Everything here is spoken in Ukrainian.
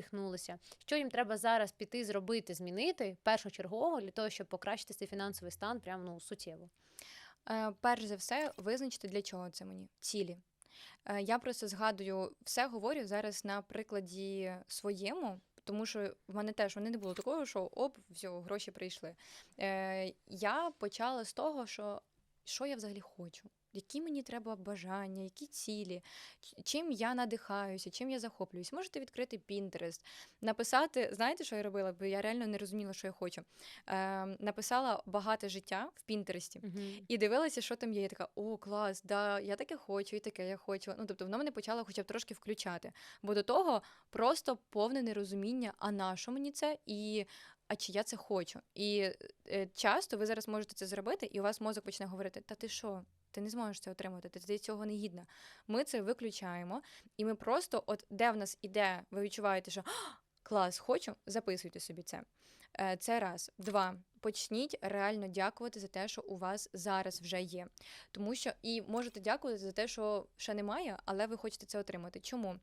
надихнулися. Що їм треба зараз піти зробити, змінити першочергово для того, щоб покращити свій фінансовий стан прямо ну, суттєво. Е, перш за все, визначити, для чого це мені цілі. Е, я просто згадую, все говорю зараз на прикладі своєму, тому що в мене теж вони не було такого, що оп, все, гроші прийшли. Е, я почала з того, що, що я взагалі хочу. Які мені треба бажання, які цілі, чим я надихаюся, чим я захоплююсь. Можете відкрити Pinterest, написати, знаєте, що я робила? Бо я реально не розуміла, що я хочу. Е, написала багате життя в Пінтересті. І дивилася, що там є. Я така, о, клас, да, я таке хочу, і таке я хочу. Ну, тобто, воно мене почало хоча б трошки включати. Бо до того просто повне нерозуміння, а на що мені це, і а чи я це хочу. І е, часто ви зараз можете це зробити, і у вас мозок почне говорити: Та ти що? Ти не зможеш це отримати, ти, цього не гідна. Ми це виключаємо, і ми просто, от де в нас іде, ви відчуваєте, що клас, хочу, записуйте собі це. Е, Це раз. Два. Почніть реально дякувати за те, що у вас зараз вже є. Тому що і можете дякувати за те, що ще немає, але ви хочете це отримати. Чому?